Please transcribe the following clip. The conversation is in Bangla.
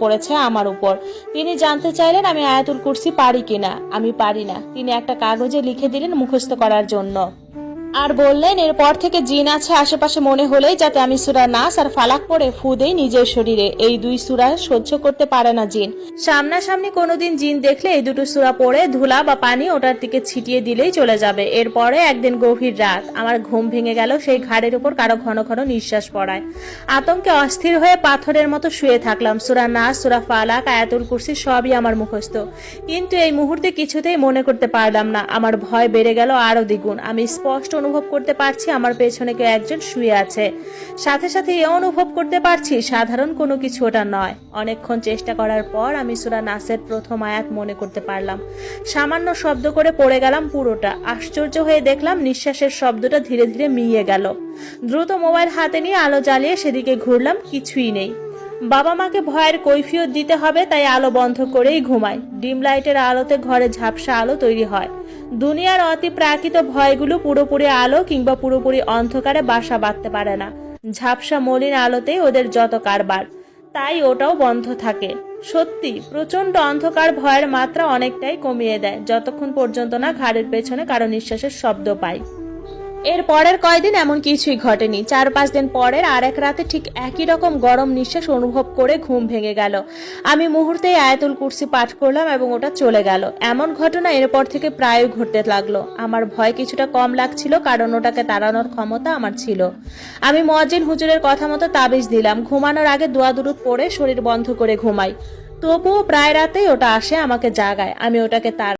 পড়েছে আমার উপর। তিনি জানতে চাইলেন আমি আয়াতুল কুরসি পারি কিনা। আমি পারি না। তিনি একটা কাগজে লিখে দিলেন মুখস্থ করার জন্য। আর বললেন, এরপর থেকে জিন আছে আশেপাশে মনে হলেই যাতে আমি সুরা নাস আর ফালাক পড়ে ফু দেই নিজের শরীরে। এই দুই সুরা সহ্য করতে পারে না জিন। সামনাসামনি কোনোদিন জিন দেখলে এই দুটো সুরা পড়ে ধুলা বা পানি ওটার দিকে ছিটিয়ে দিলেই চলে যাবে। এরপরে একদিন গভীর রাত, আমার ঘুম ভেঙে গেল, সেই ঘাড়ের উপর কারও ঘন ঘন নিঃশ্বাস পড়ায়। আতঙ্কে অস্থির হয়ে পাথরের মতো শুয়ে থাকলাম। সুরা নাস, সুরা ফালাক, আয়াতুল কুরসি সবই আমার মুখস্থ। কিন্তু এই মুহূর্তে কিছুতেই মনে করতে পারলাম না। আমার ভয় বেড়ে গেল আরও দ্বিগুণ। আমি স্পষ্ট অনুভব করতে পারছি, আমার পেছনে কেউ একজন শুয়ে আছে। সাথে সাথে এ অনুভব করতে পারছি, সাধারণ কোনো কিছু ওটা নয়। অনেকক্ষণ চেষ্টা করার পর আমি সুরা নাসের প্রথম আয়াত মনে করতে পারলাম। সামান্য শব্দ করে পড়ে গেলাম পুরোটা। আশ্চর্য হয়ে দেখলাম নিঃশ্বাসের শব্দটা ধীরে ধীরে মিইয়ে গেল। দ্রুত মোবাইল হাতে নিয়ে আলো জ্বালিয়ে সেদিকে ঘুরলাম, কিছুই নেই। বাবা মাকে ভয়ের কৈফিয়ত দিতে হবে, তাই আলো বন্ধ করেই ঘুমায়। ডিম লাইটের আলোতে ঘরে ঝাপসা আলো তৈরি হয়। দুনিয়ার অতি প্রাকৃত ভয়গুলো পুরোপুরি আলো কিংবা পুরোপুরি অন্ধকারে বাসা বাঁধতে পারে না। ঝাপসা মলিন আলোতেই ওদের যত কারবার, তাই ওটাও বন্ধ থাকে। সত্যি প্রচণ্ড অন্ধকার ভয়ের মাত্রা অনেকটাই কমিয়ে দেয়, যতক্ষণ পর্যন্ত না ঘাড়ের পেছনে কারও নিঃশ্বাসের শব্দ পাই এর পরের কয়দিন এমন কিছুই ঘটেনি। চার পাঁচ দিন পরের আর এক রাতে ঠিক একই রকম গরম নিঃশ্বাস অনুভব করে ঘুম ভেঙে গেল। আমি মুহূর্তেই আয়াতুল কুর্সি পাঠ করলাম এবং ওটা চলে গেল। এমন ঘটনা এরপর থেকে প্রায় ঘটতে লাগল। আমার ভয় কিছুটা কম লাগছিল কারণ ওটাকে তাড়ানোর ক্ষমতা আমার ছিল। আমি মজিন হুজুরের কথা মতো তাবিজ দিলাম। ঘুমানোর আগে দোয়া দুরুদ পড়ে শরীর বন্ধ করে ঘুমাই। তবুও প্রায় রাতেই ওটা আসে আমাকে জাগায়। আমি ওটাকে তার